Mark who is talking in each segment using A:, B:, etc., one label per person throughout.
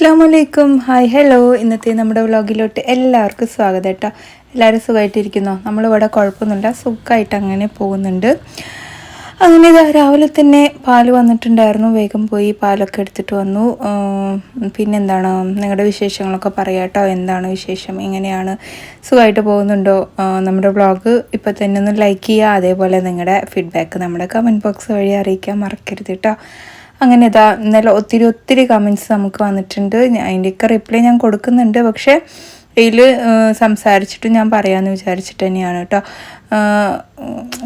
A: അസ്സാം വലൈക്കും hi hello ഇന്നത്തെ നമ്മുടെ വ്ളോഗിലോട്ട് എല്ലാവർക്കും സ്വാഗതം കേട്ടോ. എല്ലാവരും സുഖമായിട്ടിരിക്കുന്നോ? നമ്മളിവിടെ കുഴപ്പമൊന്നുമില്ല. സുഖമായിട്ട് അങ്ങനെ പോകുന്നുണ്ട്. അങ്ങനെ ഇതാ രാവിലെ തന്നെ പാൽ വന്നിട്ടുണ്ടായിരുന്നു. വേഗം പോയി പാലൊക്കെ എടുത്തിട്ട് വന്നു. പിന്നെന്താണ്? നിങ്ങളുടെ വിശേഷങ്ങളൊക്കെ പറയാം കേട്ടോ. എന്താണ് വിശേഷം? എങ്ങനെയാണ്? സുഖമായിട്ട് പോകുന്നുണ്ടോ? നമ്മുടെ വ്ളോഗ് ഇപ്പോൾ തന്നെ ഒന്ന് ലൈക്ക് ചെയ്യുക. അതേപോലെ നിങ്ങളുടെ ഫീഡ്ബാക്ക് നമ്മുടെ കമന്റ് ബോക്സ് വഴി അറിയിക്കാൻ മറക്കരുത് കേട്ടോ. അങ്ങനെ ഇതാ ഇന്നലെ ഒത്തിരി ഒത്തിരി കമന്റ്സ് നമുക്ക് വന്നിട്ടുണ്ട്. അതിന്റെയൊക്കെ റിപ്ലൈ ഞാൻ കൊടുക്കുന്നുണ്ട്. പക്ഷേ ഇതിൽ സംസാരിച്ചിട്ട് ഞാൻ പറയാമെന്ന് വിചാരിച്ചിട്ട് തന്നെയാണ് കേട്ടോ.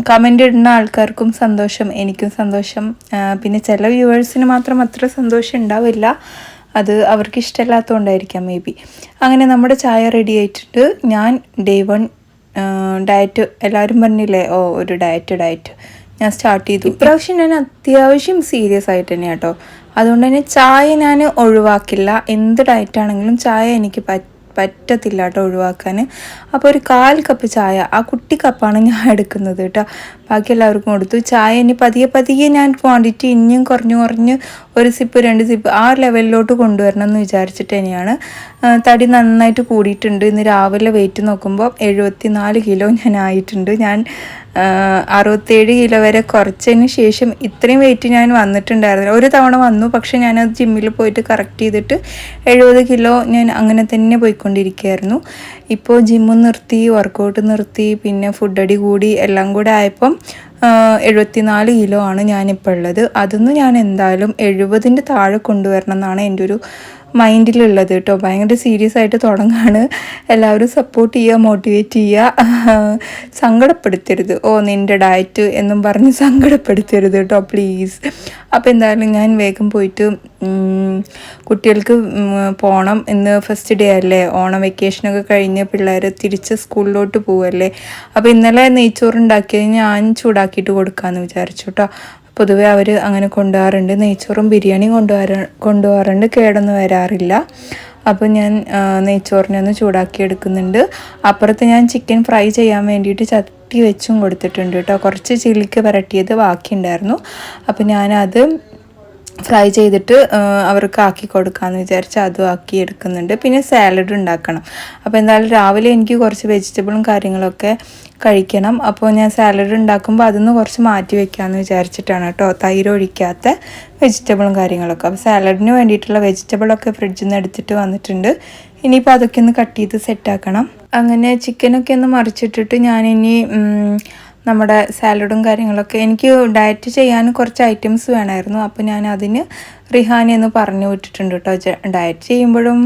A: കമന്റ് ഇടുന്ന ആൾക്കാർക്കും സന്തോഷം എനിക്കും സന്തോഷം. പിന്നെ ചില വ്യൂവേഴ്സിന് മാത്രം അത്ര സന്തോഷം ഉണ്ടാവില്ല. അത് അവർക്ക് ഇഷ്ടമില്ലാത്തതുകൊണ്ടായിരിക്കാം മേ ബി അങ്ങനെ നമ്മുടെ ചായ റെഡി ആയിട്ടുണ്ട്. ഞാൻ ഡേ വൺ ഡയറ്റ് എല്ലാവരും പറഞ്ഞില്ലേ? ഓ ഒരു ഡയറ്റ് ഡയറ്റ് ഞാൻ സ്റ്റാർട്ട് ചെയ്തു. ഇപ്രാവശ്യം ഞാൻ അത്യാവശ്യം സീരിയസ് ആയിട്ട് തന്നെ കേട്ടോ അതുകൊണ്ട് തന്നെ ചായ ഞാൻ ഒഴിവാക്കില്ല. എന്ത് ഡയറ്റ് ആണെങ്കിലും ചായ എനിക്ക് പറ്റും പറ്റത്തില്ല കേട്ടോ ഒഴിവാക്കാൻ. അപ്പോൾ ഒരു കാൽ കപ്പ് ചായ ആ കുട്ടി കപ്പാണ് ഞാൻ എടുക്കുന്നത് കേട്ടോ. ബാക്കി എല്ലാവർക്കും കൊടുത്തു. ചായ ഇനി പതിയെ പതിയെ ഞാൻ ക്വാണ്ടിറ്റി ഇനിയും കുറഞ്ഞു കുറഞ്ഞ് ഒരു സിപ്പ് രണ്ട് സിപ്പ് ആ ലെവലിലോട്ട് കൊണ്ടുവരണം എന്ന് വിചാരിച്ചിട്ട് തന്നെയാണ്. തടി നന്നായിട്ട് കൂടിയിട്ടുണ്ട്. ഇന്ന് രാവിലെ വെയിറ്റ് നോക്കുമ്പോൾ എഴുപത്തി നാല് കിലോ ഞാൻ ആയിട്ടുണ്ട്. ഞാൻ അറുപത്തേഴ് കിലോ വരെ കുറച്ചതിന് ശേഷം ഇത്രയും വെയിറ്റ് ഞാൻ വന്നിട്ടുണ്ടായിരുന്നു ഒരു തവണ വന്നു പക്ഷേ ഞാനത് ജിമ്മിൽ പോയിട്ട് കറക്റ്റ് ചെയ്തിട്ട് എഴുപത് കിലോ ഞാൻ അങ്ങനെ തന്നെ പോയിക്കൊണ്ടിരിക്കുകയായിരുന്നു. ഇപ്പോൾ ജിമ്മ് നിർത്തി വർക്കൗട്ട് നിർത്തി പിന്നെ ഫുഡ് അടി കൂടി എല്ലാം കൂടെ ആയപ്പം എഴുപത്തിനാല് കിലോ ആണ് ഞാനിപ്പോൾ ഉള്ളത്. അതൊന്നും ഞാൻ എന്തായാലും എഴുപതിന്റെ താഴെ കൊണ്ടുവരണം എന്നാണ് എന്റെ ഒരു മൈൻഡിലുള്ളത് കേട്ടോ. ഭയങ്കര സീരിയസ് ആയിട്ട് തുടങ്ങാണ്. എല്ലാവരും സപ്പോർട്ട് ചെയ്യുക മോട്ടിവേറ്റ് ചെയ്യുക. സങ്കടപ്പെടുത്തരുത്. ഓ നിന്റെ ഡയറ്റ് എന്നും പറഞ്ഞ് സങ്കടപ്പെടുത്തരുത് കേട്ടോ പ്ലീസ് അപ്പോൾ എന്തായാലും ഞാൻ വേഗം പോയിട്ട് കുട്ടികൾക്ക് പോകണം ഇന്ന് ഫസ്റ്റ് ഡേ അല്ലേ? ഓണം വെക്കേഷനൊക്കെ കഴിഞ്ഞ് പിള്ളേർ തിരിച്ച് സ്കൂളിലോട്ട് പോവല്ലേ? അപ്പോൾ ഇന്നലെ നെയ്ച്ചോറുണ്ടാക്കിയത് ഞാൻ ചൂടാക്കിയിട്ട് കൊടുക്കാമെന്ന് വിചാരിച്ചു കേട്ടോ. പൊതുവേ അവർ അങ്ങനെ കൊണ്ടുപോകാറുണ്ട്. നെയ്ച്ചോറും ബിരിയാണിയും കൊണ്ടുപോകാറ് കൊണ്ടുപോകാറുണ്ട്. കേടൊന്നും വരാറില്ല. അപ്പോൾ ഞാൻ നെയ്ച്ചോറിനെ ഒന്ന് ചൂടാക്കി എടുക്കുന്നുണ്ട്. അപ്പുറത്ത് ഞാൻ ചിക്കൻ ഫ്രൈ ചെയ്യാൻ വേണ്ടിയിട്ട് ചട്ടി വെച്ചും കൊടുത്തിട്ടുണ്ട് കേട്ടോ. കുറച്ച് ചില്ലിക്ക് പുരട്ടിയത് ബാക്കിയുണ്ടായിരുന്നു. അപ്പോൾ ഞാനത് ഫ്രൈ ചെയ്തിട്ട് അവർക്ക് ആക്കി കൊടുക്കാമെന്ന് വിചാരിച്ച് അതും ആക്കി എടുക്കുന്നുണ്ട്. പിന്നെ സാലഡ് ഉണ്ടാക്കണം. അപ്പോൾ എന്തായാലും രാവിലെ എനിക്ക് കുറച്ച് വെജിറ്റബിളും കാര്യങ്ങളൊക്കെ കഴിക്കണം. അപ്പോൾ ഞാൻ സാലഡ് ഉണ്ടാക്കുമ്പോൾ അതൊന്ന് കുറച്ച് മാറ്റി വെക്കാമെന്ന് വിചാരിച്ചിട്ടാണ് കേട്ടോ തൈര് ഒഴിക്കാത്ത വെജിറ്റബിളും കാര്യങ്ങളൊക്കെ. അപ്പോൾ സാലഡിന് വേണ്ടിയിട്ടുള്ള വെജിറ്റബിളൊക്കെ ഫ്രിഡ്ജിൽ നിന്ന് എടുത്തിട്ട് വന്നിട്ടുണ്ട്. ഇനിയിപ്പോൾ അതൊക്കെ ഒന്ന് കട്ട് ചെയ്ത് സെറ്റാക്കണം അങ്ങനെ ചിക്കനൊക്കെ ഒന്ന് മറിച്ചിട്ടിട്ട് ഞാനിനി നമ്മുടെ സാലഡും കാര്യങ്ങളൊക്കെ എനിക്ക് ഡയറ്റ് ചെയ്യാൻ കുറച്ച് ഐറ്റംസ് വേണമായിരുന്നു. അപ്പോൾ ഞാൻ അതിന് റിഹാനി എന്ന് പറഞ്ഞു വിട്ടിട്ടുണ്ട് കേട്ടോ. ഡയറ്റ് ചെയ്യുമ്പോഴും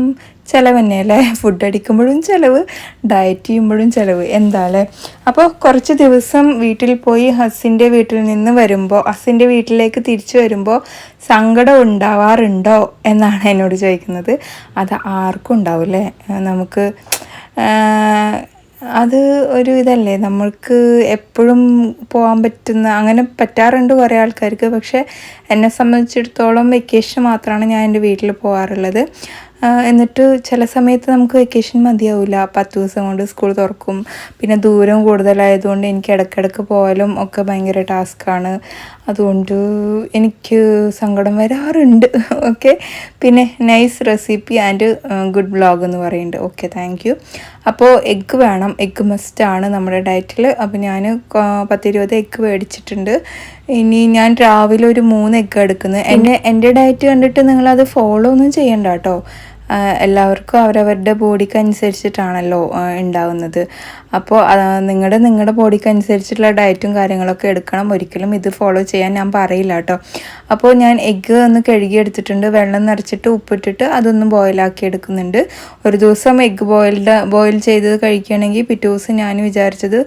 A: ചിലവ് തന്നെയല്ലേ ഫുഡ് അടിക്കുമ്പോഴും ചിലവ് ഡയറ്റ് ചെയ്യുമ്പോഴും ചിലവ്. എന്താ അപ്പോൾ കുറച്ച് ദിവസം വീട്ടിൽ പോയി ഹസിന്റെ വീട്ടിൽ നിന്ന് വരുമ്പോൾ ഹസിന്റെ വീട്ടിലേക്ക് തിരിച്ചു വരുമ്പോൾ സങ്കടം ഉണ്ടാവാറുണ്ടോ എന്നാണ് എന്നോട് ചോദിക്കുന്നത്. അത് ആർക്കും ഉണ്ടാവും അല്ലേ നമുക്ക് അത് ഒരു ഇതല്ലേ? നമ്മൾക്ക് എപ്പോഴും പോകാൻ പറ്റുന്ന അങ്ങനെ പറ്റാറുണ്ട് കുറേ ആൾക്കാർക്ക്. പക്ഷേ എന്നെ സംബന്ധിച്ചിടത്തോളം വെക്കേഷൻ മാത്രമാണ് ഞാൻ എന്റെ വീട്ടിൽ പോകാറുള്ളത് എന്നിട്ട് ചില സമയത്ത് നമുക്ക് വെക്കേഷൻ മതിയാവില്ല പത്ത് ദിവസം കൊണ്ട് സ്കൂൾ തുറക്കും. പിന്നെ ദൂരം കൂടുതലായതുകൊണ്ട് എനിക്ക് ഇടയ്ക്കിടയ്ക്ക് പോയാലും ഒക്കെ ഭയങ്കര ടാസ്ക്കാണ് അതുകൊണ്ട് എനിക്ക് സങ്കടം വരാറുണ്ട്. ഓക്കെ പിന്നെ nice recipe and good blog എന്ന് പറയുന്നുണ്ട്. ഓക്കെ താങ്ക് യു അപ്പോൾ എഗ്ഗ് വേണം. എഗ്ഗ് മസ്റ്റാണ് നമ്മുടെ ഡയറ്റിൽ അപ്പോൾ ഞാൻ പത്തിരുപത് എഗ്ഗ് മേടിച്ചിട്ടുണ്ട് ഇനി ഞാൻ രാവിലെ ഒരു മൂന്ന് എഗ്ഗ് എടുക്കുന്നത് എന്നെ എന്റെ ഡയറ്റ് കണ്ടിട്ട് നിങ്ങളത് ഫോളോ ഒന്നും ചെയ്യണ്ട കേട്ടോ. എല്ലാവർക്കും അവരവരുടെ ബോഡിക്ക് അനുസരിച്ചിട്ടാണല്ലോ ഉണ്ടാവുന്നത്. അപ്പോൾ നിങ്ങളുടെ നിങ്ങളുടെ ബോഡിക്ക് അനുസരിച്ചിട്ടുള്ള ഡയറ്റും കാര്യങ്ങളൊക്കെ എടുക്കണം. ഒരിക്കലും ഇത് ഫോളോ ചെയ്യാൻ ഞാൻ പറയില്ല കേട്ടോ. അപ്പോൾ ഞാൻ എഗ്ഗ് ഒന്ന് കഴുകിയെടുത്തിട്ടുണ്ട്. വെള്ളം നിറച്ചിട്ട് ഉപ്പിട്ടിട്ട് അതൊന്ന് ബോയിലാക്കി എടുക്കുന്നുണ്ട്. ഒരു ദിവസം എഗ്ഗ് ബോയിൽഡ് ബോയിൽ ചെയ്തത് കഴിക്കുകയാണെങ്കിൽ പിറ്റേ ദിവസം ഞാൻ വിചാരിച്ചത്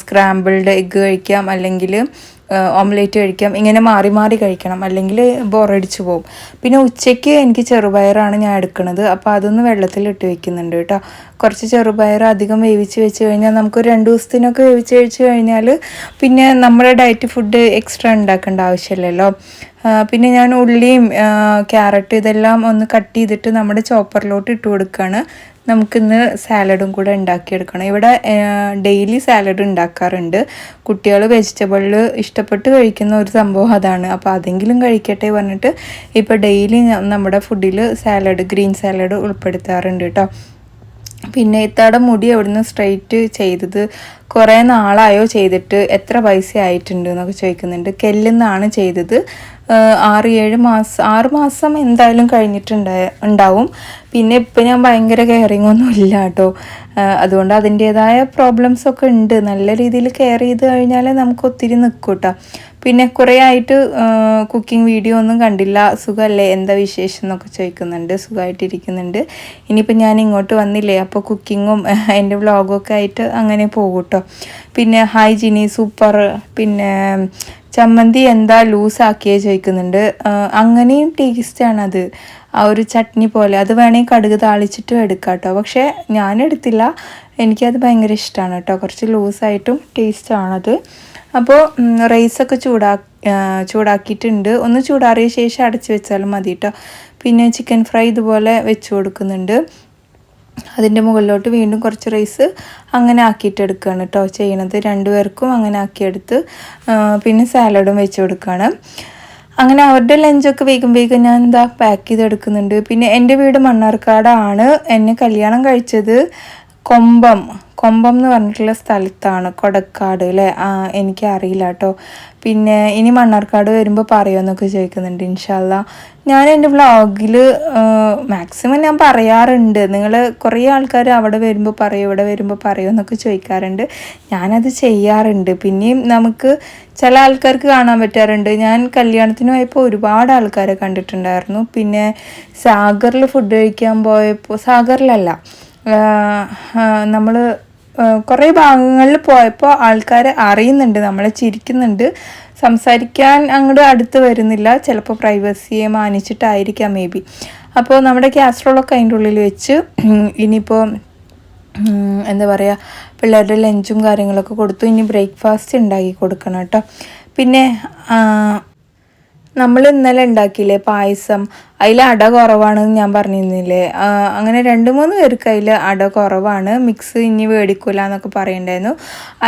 A: സ്ക്രാമ്പിൾഡ് എഗ്ഗ് കഴിക്കാം. അല്ലെങ്കിൽ ഓംലേറ്റ് കഴിക്കാം. ഇങ്ങനെ മാറി മാറി കഴിക്കണം. അല്ലെങ്കിൽ ബോറടിച്ചു പോകും. പിന്നെ ഉച്ചയ്ക്ക് എനിക്ക് ചെറുപയറാണ് ഞാൻ എടുക്കുന്നത് അപ്പോൾ അതൊന്ന് വെള്ളത്തിൽ ഇട്ട് വെക്കുന്നുണ്ട് കേട്ടോ. കുറച്ച് ചെറുപയർ അധികം വേവിച്ച് വെച്ച് കഴിഞ്ഞാൽ നമുക്ക് രണ്ട് ദിവസത്തിനൊക്കെ വേവിച്ച് കഴിച്ച് കഴിഞ്ഞാൽ പിന്നെ നമ്മുടെ ഡയറ്റ് ഫുഡ് എക്സ്ട്രാ ഉണ്ടാക്കേണ്ട ആവശ്യമില്ലല്ലോ. പിന്നെ ഞാൻ ഉള്ളിയും ക്യാരറ്റ് ഇതെല്ലാം ഒന്ന് കട്ട് ചെയ്തിട്ട് നമ്മുടെ ചോപ്പറിലോട്ട് ഇട്ട് കൊടുക്കുകയാണ്. നമുക്കിന്ന് സാലഡും കൂടെ ഉണ്ടാക്കിയെടുക്കണം. ഇവിടെ ഡെയിലി സാലഡ് ഉണ്ടാക്കാറുണ്ട്. കുട്ടികൾ വെജിറ്റബിളിൽ ഇഷ്ടപ്പെട്ട് കഴിക്കുന്ന ഒരു സംഭവം അതാണ്. അപ്പോൾ അതെങ്കിലും കഴിക്കട്ടെ പറഞ്ഞിട്ട് ഇപ്പോൾ ഡെയിലി നമ്മുടെ ഫുഡിൽ സാലഡ് ഗ്രീൻ സാലഡ് ഉൾപ്പെടുത്താറുണ്ട് കേട്ടോ. പിന്നെ ഇത്തയുടെ മുടി എവിടുന്ന് സ്ട്രെയിറ്റ് ചെയ്തത് കുറേ നാളായോ ചെയ്തിട്ട് എത്ര പൈസ ആയിട്ടുണ്ട് എന്നൊക്കെ ചോദിക്കുന്നുണ്ട്. കെല്ലിന്നാണ് ചെയ്തത്. ആറ് ഏഴ് മാസം ആറ് മാസം എന്തായാലും കഴിഞ്ഞിട്ടുണ്ട് ഉണ്ടാവും. പിന്നെ ഇപ്പം ഞാൻ ഭയങ്കര കെയറിങ് ഒന്നും ഇല്ല കേട്ടോ. അതുകൊണ്ട് അതിന്റേതായ പ്രോബ്ലംസ് ഒക്കെ ഉണ്ട്. നല്ല രീതിയിൽ കെയർ ചെയ്ത് കഴിഞ്ഞാൽ നമുക്ക് ഒത്തിരി നിൽക്കും കേട്ടോ പിന്നെ കുറേ ആയിട്ട് കുക്കിംഗ് വീഡിയോ ഒന്നും കണ്ടില്ല. സുഖമല്ലേ എന്താ വിശേഷം എന്നൊക്കെ ചോദിക്കുന്നുണ്ട്. സുഖമായിട്ടിരിക്കുന്നുണ്ട് ഇനിയിപ്പോൾ ഞാൻ ഇങ്ങോട്ട് വന്നില്ലേ? അപ്പോൾ കുക്കിങ്ങും എന്റെ വ്ളോഗൊക്കെ ആയിട്ട് അങ്ങനെ പോകും കേട്ടോ പിന്നെ ഹായ് ജിനി സൂപ്പർ പിന്നെ ചമ്മന്തി എന്താ ലൂസാക്കിയേ ചോദിക്കുന്നുണ്ട്. അങ്ങനെയും അത്. ആ ഒരു ചട്നി പോലെ. അത് വേണമെങ്കിൽ കടുക് താളിച്ചിട്ടും എടുക്കാം കേട്ടോ പക്ഷേ ഞാൻ എടുത്തില്ല. എനിക്കത് ഭയങ്കര ഇഷ്ടമാണ് കേട്ടോ കുറച്ച് ലൂസായിട്ടും ടേസ്റ്റാണത് അപ്പോൾ റൈസൊക്കെ ചൂടാ ചൂടാക്കിയിട്ടുണ്ട്. ഒന്ന് ചൂടാറിയ ശേഷം അടച്ചു വെച്ചാലും മതി കേട്ടോ പിന്നെ ചിക്കൻ ഫ്രൈ ഇതുപോലെ വെച്ച് കൊടുക്കുന്നുണ്ട്. അതിന്റെ മുകളിലോട്ട് വീണ്ടും കുറച്ച് റൈസ് അങ്ങനെ ആക്കിയിട്ട് എടുക്കുകയാണ് കേട്ടോ ചെയ്യണത് രണ്ടുപേർക്കും അങ്ങനെ ആക്കിയെടുത്ത് പിന്നെ സാലഡും വെച്ച് കൊടുക്കുകയാണ് അങ്ങനെ അവരുടെ ലഞ്ചൊക്കെ വേഗം വേഗം ഞാൻ എന്താ പാക്ക് ചെയ്തെടുക്കുന്നുണ്ട്. പിന്നെ എന്റെ വീട് മണ്ണാർക്കാടാണ്. എന്നെ കല്യാണം കഴിച്ചത് കൊമ്പം. കൊമ്പം എന്ന് പറഞ്ഞിട്ടുള്ള സ്ഥലത്താണ് കൊടക്കാട് അല്ലേ? എനിക്ക് അറിയില്ല കേട്ടോ. പിന്നെ ഇനി മണ്ണാർക്കാട് വരുമ്പോൾ പറയുമെന്നൊക്കെ ചോദിക്കുന്നുണ്ട് ഇൻഷാല്ല ഞാൻ എന്റെ വ്ളോഗിൽ മാക്സിമം ഞാൻ പറയാറുണ്ട്. നിങ്ങൾ കുറേ ആൾക്കാർ അവിടെ വരുമ്പോൾ പറയും ഇവിടെ വരുമ്പോൾ പറയുമെന്നൊക്കെ ചോദിക്കാറുണ്ട്. ഞാനത് ചെയ്യാറുണ്ട്. പിന്നെയും നമുക്ക് ചില ആൾക്കാർക്ക് കാണാൻ പറ്റാറുണ്ട്. ഞാൻ കല്യാണത്തിന് പോയപ്പോൾ ഒരുപാട് ആൾക്കാരെ കണ്ടിട്ടുണ്ടായിരുന്നു. പിന്നെ സാഗറിൽ ഫുഡ് കഴിക്കാൻ പോയപ്പോൾ സാഗറിലല്ല നമ്മൾ കുറേ ഭാഗങ്ങളിൽ പോയപ്പോൾ ആൾക്കാരെ അറിയുന്നുണ്ട് നമ്മളെ ചിരിക്കുന്നുണ്ട്. സംസാരിക്കാൻ അങ്ങോട്ട് അടുത്ത് വരുന്നില്ല ചിലപ്പോൾ പ്രൈവസിയെ മാനിച്ചിട്ടായിരിക്കാം മേ ബി അപ്പോൾ നമ്മുടെ ക്യാസ്ട്രോളൊക്കെ അതിന്റെ ഉള്ളിൽ വെച്ച് ഇനിയിപ്പോൾ എന്താ പറയുക പിള്ളേരുടെ ലഞ്ചും കാര്യങ്ങളൊക്കെ കൊടുത്തു ഇനി ബ്രേക്ക്ഫാസ്റ്റ് ഉണ്ടാക്കി കൊടുക്കണം കേട്ടോ പിന്നെ നമ്മൾ ഇന്നലെ ഉണ്ടാക്കിയില്ലേ പായസം? അതിൽ അട കുറവാണെന്ന് ഞാൻ പറഞ്ഞിരുന്നില്ലേ. അങ്ങനെ രണ്ട് മൂന്ന് പേർക്ക് അതിൽ അട കുറവാണ്. മിക്സ് ഇനി മേടിക്കൂല എന്നൊക്കെ പറയണ്ടായിരുന്നു.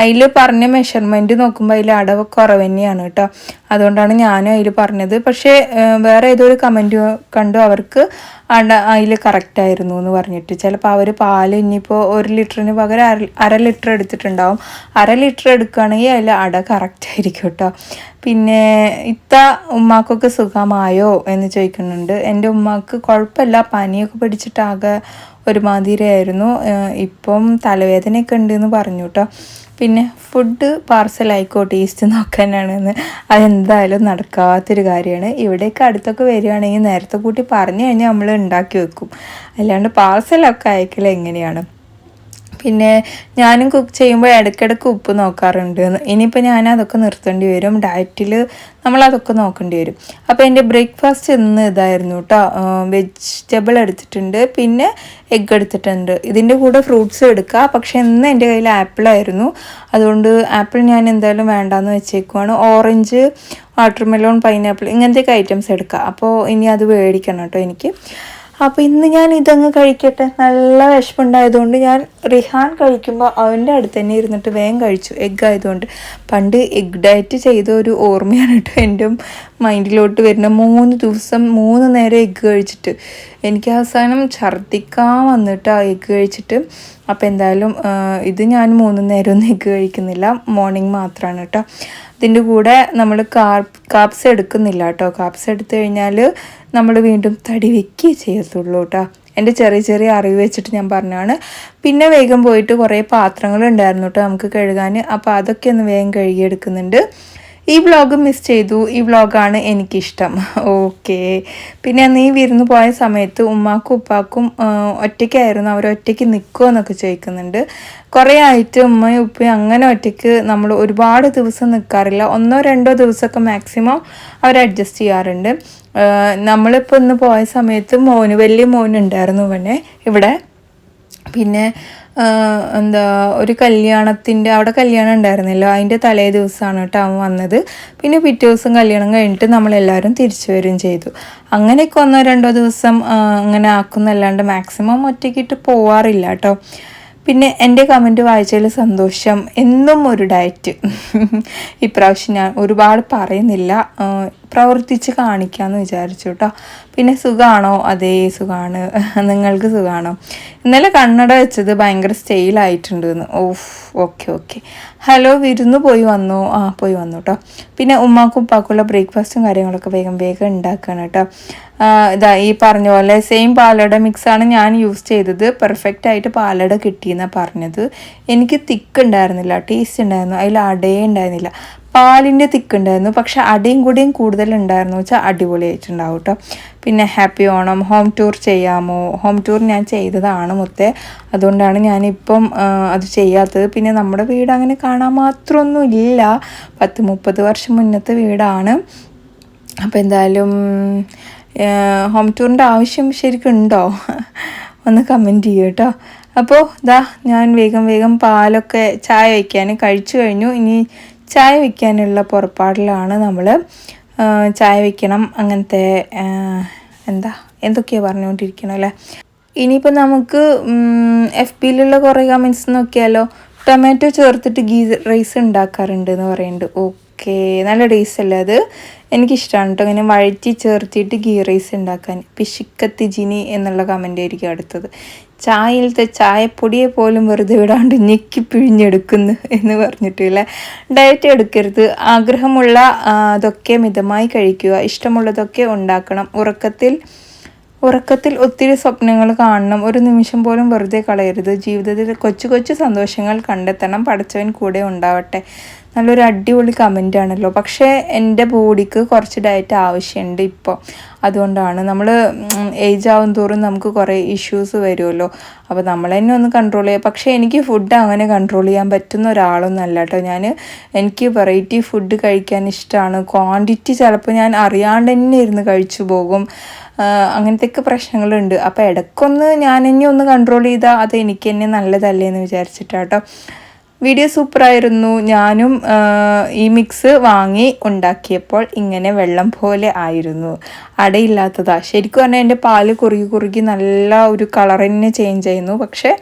A: അതിൽ പറഞ്ഞ മെഷർമെന്റ് നോക്കുമ്പോൾ അതിൽ അട കുറവ് തന്നെയാണ് കേട്ടോ അതുകൊണ്ടാണ് ഞാനും അതിൽ പറഞ്ഞത്. പക്ഷേ വേറെ ഏതോ ഒരു കമന്റ് കണ്ടു അവർക്ക് അട അതിൽ കറക്റ്റായിരുന്നു എന്ന് പറഞ്ഞിട്ട്. ചിലപ്പോൾ അവർ പാൽ ഇനിയിപ്പോൾ ഒരു ലിറ്ററിന് പകരം അര അര ലിറ്റർ എടുത്തിട്ടുണ്ടാവും. അര ലിറ്റർ എടുക്കുകയാണെങ്കിൽ അതിൽ അട കറക്റ്റായിരിക്കും കേട്ടോ പിന്നെ ഇത്ത ഉമ്മാക്കൊക്കെ സുഖമായോ എന്ന് ചോദിക്കുന്നുണ്ട്. എന്റെ ഉമ്മാക്ക് കുഴപ്പമില്ല പനിയൊക്കെ പിടിച്ചിട്ടാകെ ഒരുമാതിരിയായിരുന്നു. ഇപ്പം തലവേദനയൊക്കെ ഉണ്ടെന്ന് പറഞ്ഞു കേട്ടോ പിന്നെ ഫുഡ് പാർസൽ പാർസലായിക്കോ ടേസ്റ്റ് നോക്കാനാണെന്ന്. അതെന്തായാലും നടക്കാത്തൊരു കാര്യമാണ്. ഇവിടേക്ക് അടുത്തൊക്കെ വരികയാണെങ്കിൽ നേരത്തെ കൂട്ടി പറഞ്ഞു കഴിഞ്ഞാൽ നമ്മൾ ഉണ്ടാക്കി വെക്കും. അല്ലാണ്ട് പാർസലൊക്കെ അയക്കൽ എങ്ങനെയാണ്? പിന്നെ ഞാനും കുക്ക് ചെയ്യുമ്പോൾ ഇടയ്ക്കിടയ്ക്ക് ഉപ്പ് നോക്കാറുണ്ട്. ഇനിയിപ്പോൾ ഞാൻ അതൊക്കെ നിർത്തേണ്ടി വരും. ഡയറ്റിൽ നമ്മളതൊക്കെ നോക്കേണ്ടി വരും. അപ്പോൾ എന്റെ ബ്രേക്ക്ഫാസ്റ്റ് ഇന്ന് ഇതായിരുന്നു കേട്ടോ വെജിറ്റബിൾ എടുത്തിട്ടുണ്ട്. പിന്നെ എഗ്ഗ് എടുത്തിട്ടുണ്ട്. ഇതിന്റെ കൂടെ ഫ്രൂട്ട്സ് എടുക്കുക പക്ഷേ ഇന്ന് എന്റെ കയ്യിൽ ആപ്പിളായിരുന്നു അതുകൊണ്ട് ആപ്പിൾ ഞാൻ എന്തായാലും വേണ്ടാന്ന് വെച്ചേക്കുവാണ്. ഓറഞ്ച് വാട്ടർമെലോൺ പൈനാപ്പിൾ ഇങ്ങനത്തെയൊക്കെ ഐറ്റംസ് എടുക്കുക അപ്പോൾ ഇനി അത് മേടിക്കണം കേട്ടോ എനിക്ക്. അപ്പോൾ ഇന്ന് ഞാൻ ഇതങ്ങ് കഴിക്കട്ടെ. നല്ല വിശപ്പുണ്ടായതുകൊണ്ട് ഞാൻ റിഹാൻ കഴിക്കുമ്പോൾ അവന്റെ അടുത്ത് തന്നെ ഇരുന്നിട്ട് വേഗം കഴിച്ചു. എഗ് ആയതുകൊണ്ട്. പണ്ട് എഗ് ഡയറ്റ് ചെയ്ത ഒരു ഓർമ്മയാണ് കേട്ടോ എന്റെ മൈൻഡിലോട്ട് വരുന്ന മൂന്ന് ദിവസം മൂന്ന് നേരം എഗ് കഴിച്ചിട്ട്. എനിക്ക് അവസാനം ഛർദ്ദിക്കാൻ വന്നിട്ട് ആ എഗ് കഴിച്ചിട്ട്. അപ്പോൾ എന്തായാലും ഇത് ഞാൻ മൂന്ന് നേരമൊന്നും എഗ് കഴിക്കുന്നില്ല. മോർണിംഗ് മാത്രമാണ് കേട്ടോ. ഇതിന്റെ കൂടെ നമ്മൾ കാപ്സ് എടുക്കുന്നില്ല കേട്ടോ. കാപ്സ് എടുത്തു കഴിഞ്ഞാൽ നമ്മൾ വീണ്ടും തടി വെക്കുകയേ ചെയ്യത്തുള്ളൂ കേട്ടോ. എന്റെ ചെറിയ ചെറിയ അറിവ് വെച്ചിട്ട് ഞാൻ പറഞ്ഞാണ്. പിന്നെ വേഗം പോയിട്ട് കുറേ പാത്രങ്ങളുണ്ടായിരുന്നു കേട്ടോ നമുക്ക് കഴുകാൻ അപ്പോൾ അതൊക്കെ ഒന്ന് വേഗം കഴുകിയെടുക്കുന്നുണ്ട്. ഈ വ്ളോഗ് മിസ് ചെയ്തു. ഈ വ്ളോഗാണ് എനിക്കിഷ്ടം. ഓക്കെ പിന്നെ നീ വിരുന്ന് പോയ സമയത്ത് ഉമ്മാക്കും ഉപ്പാക്കും ഒറ്റയ്ക്കായിരുന്നു. അവർ ഒറ്റയ്ക്ക് നിൽക്കുമോ എന്നൊക്കെ ചോദിക്കുന്നുണ്ട്. കുറേ ആയിട്ട് ഉമ്മയും ഉപ്പയും അങ്ങനെ ഒറ്റയ്ക്ക് നമ്മൾ ഒരുപാട് ദിവസം നിൽക്കാറില്ല ഒന്നോ രണ്ടോ ദിവസമൊക്കെ മാക്സിമം അവർ അഡ്ജസ്റ്റ് ചെയ്യാറുണ്ട്. നമ്മളിപ്പോൾ ഇന്ന് പോയ സമയത്ത് മോന് വലിയ മോനുണ്ടായിരുന്നു പിന്നെ ഇവിടെ പിന്നെ എന്താ ഒരു കല്യാണത്തിന്റെ അവിടെ കല്യാണം ഉണ്ടായിരുന്നല്ലോ അതിന്റെ തലേ ദിവസമാണ് കേട്ടോ അവൻ വന്നത്. പിന്നെ പിറ്റേ ദിവസം കല്യാണം കഴിഞ്ഞിട്ട് നമ്മളെല്ലാവരും തിരിച്ചു വരും ചെയ്തു. അങ്ങനെയൊക്കെ ഒന്നോ രണ്ടോ ദിവസം അങ്ങനെ ആക്കുന്നല്ലാണ്ട് മാക്സിമം ഒറ്റയ്ക്കിട്ട് പോവാറില്ല കേട്ടോ പിന്നെ എന്റെ കമന്റ് വായിച്ചതിൽ സന്തോഷം. എന്നും ഒരു ഡയറ്റ്. ഇപ്രാവശ്യം ഞാൻ ഒരുപാട് പറയുന്നില്ല. പ്രവർത്തിച്ച് കാണിക്കാമെന്ന് വിചാരിച്ചു കേട്ടോ പിന്നെ സുഖമാണോ അതേ സുഖമാണ് നിങ്ങൾക്ക് സുഖമാണോ ഇന്നലെ കണ്ണട വെച്ചത് ഭയങ്കര സ്റ്റൈലായിട്ടുണ്ട് എന്ന് ഓഫ് ഓക്കെ ഓക്കെ ഹലോ വിരുന്ന് പോയി വന്നു. ആ പോയി വന്നു കേട്ടോ പിന്നെ ഉമ്മാക്കും ഉപ്പാക്കുള്ള ബ്രേക്ക്ഫാസ്റ്റും കാര്യങ്ങളൊക്കെ വേഗം വേഗം ഉണ്ടാക്കുകയാണ് കേട്ടോ ഇതാ ഈ പറഞ്ഞ പോലെ സെയിം പാലട മിക്സാണ് ഞാൻ യൂസ് ചെയ്തത്. പെർഫെക്റ്റ് ആയിട്ട് പാലട കിട്ടിയെന്നാണ് പറഞ്ഞത്. എനിക്ക് തിക്ക് ഉണ്ടായിരുന്നില്ല ടേസ്റ്റ് ഉണ്ടായിരുന്നു. അതിൽ അടയേ ഉണ്ടായിരുന്നില്ല. പാലിന്റെ തിക്ക് ഉണ്ടായിരുന്നു പക്ഷെ അടിയും കൂടിയും കൂടുതൽ ഉണ്ടായിരുന്നു വെച്ചാൽ അടിപൊളിയായിട്ടുണ്ടാവും കേട്ടോ. പിന്നെ ഹാപ്പി ഓണം ഹോം ടൂർ ചെയ്യാമോ? ഹോം ടൂർ ഞാൻ ചെയ്തതാണ് മുത്തേ. അതുകൊണ്ടാണ് ഞാനിപ്പം അത് ചെയ്യാത്തത്. പിന്നെ നമ്മുടെ വീട് അങ്ങനെ കാണാൻ മാത്രമൊന്നും ഇല്ല. പത്ത് മുപ്പത് വർഷം മുന്നത്തെ വീടാണ്. അപ്പോൾ എന്തായാലും ഹോം ടൂറിന്റെ ആവശ്യം ശരിക്കും ഉണ്ടോ? ഒന്ന് കമന്റ് ചെയ്യൂ കേട്ടോ. അപ്പോൾ ഇതാ ഞാൻ വേഗം വേഗം പാലൊക്കെ ചായ വയ്ക്കാൻ കഴിച്ചു കഴിഞ്ഞു. ഇനി ചായ വയ്ക്കാനുള്ള പുറപ്പാടിലാണ് നമ്മൾ ചായ വയ്ക്കണം അങ്ങനത്തെ എന്താ എന്തൊക്കെയാണ് പറഞ്ഞുകൊണ്ടിരിക്കണം അല്ലേ? ഇനിയിപ്പോൾ നമുക്ക് എഫ് ബിയിലുള്ള കുറേ കമൻസ് നോക്കിയാലോ ടൊമാറ്റോ ചേർത്തിട്ട് ഗീ റൈസ് ഉണ്ടാക്കാറുണ്ട് എന്ന് പറയുന്നുണ്ട്. ഓക്കെ നല്ല ടേസ്റ്റ് അല്ലേ അത്? എനിക്കിഷ്ടമാണ് കേട്ടോ ഇങ്ങനെ വഴറ്റി ചേർത്തിട്ട് ഗീ റൈസ് ഉണ്ടാക്കാൻ പിശിക്കത്തി ജിനി എന്നുള്ള കമന്റ് ആയിരിക്കും അടുത്തത്. ചായയിലത്തെ ചായപ്പൊടിയെ പോലും വെറുതെ വിടാണ്ട് ഞെക്കി പിഴിഞ്ഞെടുക്കുന്നു എന്ന് പറഞ്ഞിട്ടില്ല ഡയറ്റ് എടുക്കരുത്. ആഗ്രഹമുള്ള അതൊക്കെ മിതമായി കഴിക്കുക. ഇഷ്ടമുള്ളതൊക്കെ ഉണ്ടാക്കണം. ഉറക്കത്തിൽ ഉറക്കത്തിൽ ഒത്തിരി സ്വപ്നങ്ങൾ കാണണം. ഒരു നിമിഷം പോലും വെറുതെ കളയരുത്. ജീവിതത്തിൽ കൊച്ചു കൊച്ചു സന്തോഷങ്ങൾ കണ്ടെത്തണം. പഠിച്ചവൻ കൂടെ ഉണ്ടാവട്ടെ. നല്ലൊരു അടിപൊളി കമന്റ് ആണല്ലോ. പക്ഷേ എന്റെ ബോഡിക്ക് കുറച്ച് ഡയറ്റ് ആവശ്യമുണ്ട് ഇപ്പോൾ അതുകൊണ്ടാണ് നമ്മൾ ഏജ് ആവും തോറും നമുക്ക് കുറേ ഇഷ്യൂസ് വരുമല്ലോ. അപ്പോൾ നമ്മൾ തന്നെ ഒന്ന് കൺട്രോൾ ചെയ്യുക പക്ഷേ എനിക്ക് ഫുഡ് അങ്ങനെ കൺട്രോൾ ചെയ്യാൻ പറ്റുന്ന ഒരാളൊന്നും അല്ല കേട്ടോ ഞാൻ എനിക്ക് വെറൈറ്റി ഫുഡ് കഴിക്കാൻ ഇഷ്ടമാണ് ക്വാണ്ടിറ്റി ചിലപ്പോൾ ഞാൻ അറിയാണ്ട് തന്നെ ഇരുന്ന് കഴിച്ചു പോകും. അങ്ങനത്തെയൊക്കെ പ്രശ്നങ്ങളുണ്ട്. അപ്പോൾ ഇടയ്ക്കൊന്ന് ഞാൻ തന്നെ ഒന്ന് കൺട്രോൾ ചെയ്താൽ അത് എനിക്ക് തന്നെ നല്ലതല്ലേ എന്ന് വിചാരിച്ചിട്ടാട്ടോ. വീഡിയോ സൂപ്പറായിരുന്നു ഞാനും ഈ മിക്സ് വാങ്ങി ഉണ്ടാക്കിയപ്പോൾ ഇങ്ങനെ വെള്ളം പോലെ ആയിരുന്നു. അടയില്ലാത്തതാണ് ശരിക്കും പറഞ്ഞാൽ എന്റെ പാൽ കുറുകി കുറുകി നല്ല ഒരു കളർ തന്നെ ചേഞ്ച് ചെയ്യുന്നു പക്ഷേ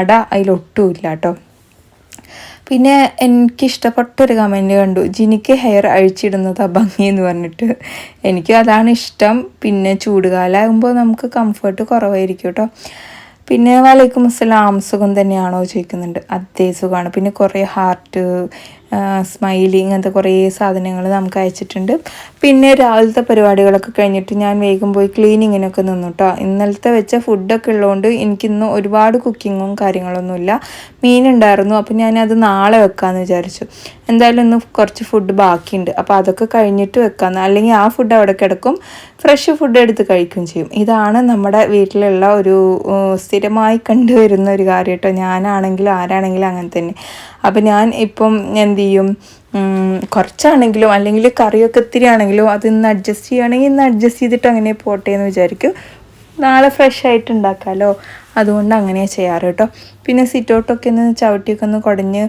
A: അട അതിലൊട്ടുമില്ല കേട്ടോ. പിന്നെ എനിക്ക് ഇഷ്ടപ്പെട്ടൊരു കമന്റ് കണ്ടു. ജിനിക്ക് ഹെയർ അഴിച്ചിടുന്നതാ ഭംഗി എന്ന് പറഞ്ഞിട്ട്. എനിക്കും അതാണ് ഇഷ്ടം. പിന്നെ ചൂടുകാലമാകുമ്പോൾ നമുക്ക് കംഫർട്ട് കുറവായിരിക്കും കേട്ടോ. പിന്നെ വലൈക്കും അസ്സലാം. സുഖം തന്നെയാണോ ചോദിക്കുന്നുണ്ട്. അതേ സുഖമാണ്. പിന്നെ കുറേ ഹാർട്ട് സ്മൈലി ഇങ്ങനത്തെ കുറേ സാധനങ്ങൾ നമുക്ക് അയച്ചിട്ടുണ്ട്. പിന്നെ രാവിലത്തെ പരിപാടികളൊക്കെ കഴിഞ്ഞിട്ട് ഞാൻ വേഗം പോയി ക്ലീനിങ്ങിനൊക്കെ നിന്നു കേട്ടോ ഇന്നലത്തെ വെച്ച ഫുഡൊക്കെ ഉള്ളതുകൊണ്ട് എനിക്കിന്ന് ഒരുപാട് കുക്കിങ്ങും കാര്യങ്ങളൊന്നുമില്ല. മീനുണ്ടായിരുന്നു അപ്പോൾ ഞാനത് നാളെ വെക്കാമെന്ന് വിചാരിച്ചു. എന്തായാലും ഇന്ന് കുറച്ച് ഫുഡ് ബാക്കിയുണ്ട്. അപ്പോൾ അതൊക്കെ കഴിഞ്ഞിട്ട് വെക്കാമെന്ന് അല്ലെങ്കിൽ ആ ഫുഡ് അവിടെ കിടക്കും. ഫ്രഷ് ഫുഡ് എടുത്ത് കഴിക്കുകയും ചെയ്യും. ഇതാണ് നമ്മുടെ വീട്ടിലുള്ള ഒരു സ്ഥിരമായി കണ്ടുവരുന്ന ഒരു കാര്യം കേട്ടോ ഞാനാണെങ്കിലും ആരാണെങ്കിലും അങ്ങനെ തന്നെ. അപ്പം ഞാൻ ഇപ്പം എന്ത് ചെയ്യും? കുറച്ചാണെങ്കിലും അല്ലെങ്കിൽ കറിയൊക്കെ ഇത്തിരി ആണെങ്കിലും അത് ഇന്ന് അഡ്ജസ്റ്റ് ചെയ്യുകയാണെങ്കിൽ ഇന്ന് അഡ്ജസ്റ്റ് ചെയ്തിട്ട് അങ്ങനെ പോട്ടെ എന്ന് വിചാരിക്കും. നാളെ ഫ്രഷ് ആയിട്ട് ഉണ്ടാക്കാമല്ലോ അതുകൊണ്ട് അങ്ങനെയാണ് ചെയ്യാറ് കേട്ടോ. പിന്നെ സിറ്റൗട്ടൊക്കെ ഒന്ന് ചവിട്ടിയൊക്കെ ഒന്ന് കുടഞ്ഞ്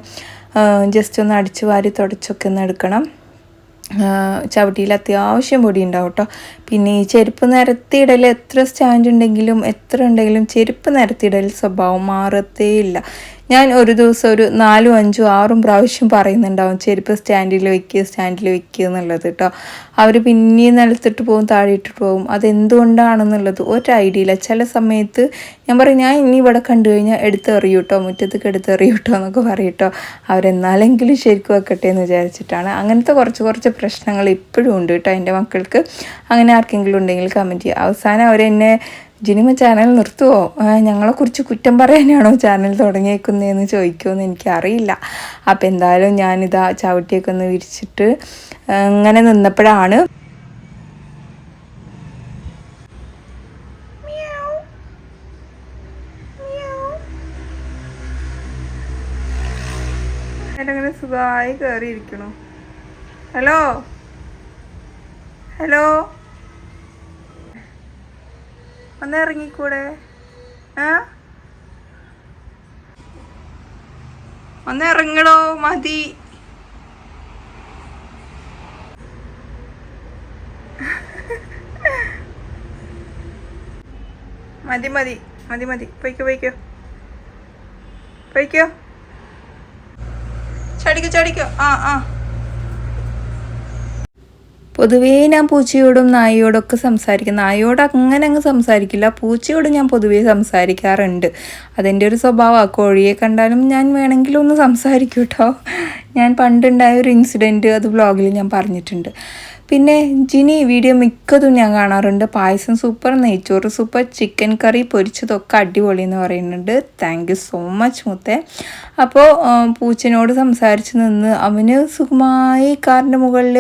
A: ജസ്റ്റ് ഒന്ന് അടിച്ച് വാരി തുടച്ചൊക്കെ ഒന്ന് എടുക്കണം. ചവിട്ടിയിൽ അത്യാവശ്യം പൊടി ഉണ്ടാവും കേട്ടോ. പിന്നെ ഈ ചെരുപ്പ് നിരത്തിയിടൽ എത്ര സ്റ്റാൻഡ് ഉണ്ടെങ്കിലും എത്ര ഉണ്ടെങ്കിലും ചെരുപ്പ് നിരത്തിയിടൽ സ്വഭാവം മാറത്തേ ഇല്ല. ഞാൻ ഒരു ദിവസം ഒരു നാലും അഞ്ചും ആറും പ്രാവശ്യം പറയുന്നുണ്ടാവും ചെരുപ്പ് സ്റ്റാൻഡിൽ വെക്കുക സ്റ്റാൻഡിൽ വെക്കുക എന്നുള്ളത് കേട്ടോ അവർ പിന്നെയും നിലത്തിട്ട് പോകും താഴെ ഇട്ടിട്ട് പോകും. അതെന്തുകൊണ്ടാണെന്നുള്ളത് ഒരു ഐഡിയ ഇല്ല ചില സമയത്ത് ഞാൻ പറയും ഞാൻ ഇനി ഇവിടെ കണ്ടു കഴിഞ്ഞാൽ എടുത്തെറിയൂ കേട്ടോ മുറ്റത്തേക്ക് എടുത്തെറിയൂ കേട്ടോ എന്നൊക്കെ പറയും കേട്ടോ അവരെന്നാലെങ്കിലും ശരിക്കും വെക്കട്ടെ എന്ന് വിചാരിച്ചിട്ടാണ്. അങ്ങനത്തെ കുറച്ച് കുറച്ച് പ്രശ്നങ്ങൾ ഇപ്പോഴും ഉണ്ട് കേട്ടോ എന്റെ മക്കൾക്ക്. അങ്ങനെ ആർക്കെങ്കിലും ഉണ്ടെങ്കിൽ കമന്റ് ചെയ്യുക. അവസാനം അവരെന്നെ ജിനിമ ചാനൽ നിർത്തുമോ ഞങ്ങളെക്കുറിച്ച് കുറ്റം പറയാനാണോ ചാനൽ തുടങ്ങിയേക്കുന്നതെന്ന് ചോദിക്കുമെന്ന് എനിക്കറിയില്ല. അപ്പോൾ എന്തായാലും ഞാനിതാ ചവിട്ടിയൊക്കെ ഒന്ന് വിരിച്ചിട്ട് അങ്ങനെ നിന്നപ്പോഴാണ് അങ്ങനെ സുഖമായി കയറിയിരിക്കണു ഹലോ? ഹലോ? ഒന്ന് ഇറങ്ങിക്കൂടെ? ആ ഒന്ന് ഇറങ്ങണോ? മതി. മതി മതി മതി മതി. പോയിക്കോ പോയിക്കോ. പോയിക്കോ. ചടിക്കോ ചടിക്കോ. ആ ആ. പൊതുവേ ഞാൻ പൂച്ചയോടും നായയോടൊക്കെ സംസാരിക്കും. നായയോട് അങ്ങനെ അങ്ങ് സംസാരിക്കില്ല. പൂച്ചയോട് ഞാൻ പൊതുവേ സംസാരിക്കാറുണ്ട്. അതിന്റെ ഒരു സ്വഭാവമാണ് കോഴിയെ കണ്ടാലും ഞാൻ വേണമെങ്കിലും ഒന്ന് സംസാരിക്കും കേട്ടോ. ഞാൻ പണ്ടുണ്ടായ ഒരു ഇൻസിഡന്റ് അത് ബ്ലോഗിൽ ഞാൻ പറഞ്ഞിട്ടുണ്ട്. പിന്നെ ജിനി വീഡിയോ മിക്കതും ഞാൻ കാണാറുണ്ട്. പായസം സൂപ്പർ നെയ്ച്ചോറ് സൂപ്പർ ചിക്കൻ കറി പൊരിച്ചതൊക്കെ അടിപൊളി എന്ന് പറയുന്നുണ്ട്. താങ്ക് യു സോ മച്ച് മുത്തേ. അപ്പോൾ പൂച്ചനോട് സംസാരിച്ച് നിന്ന് അവന് സുഖമായി കാറിന്റെ മുകളിൽ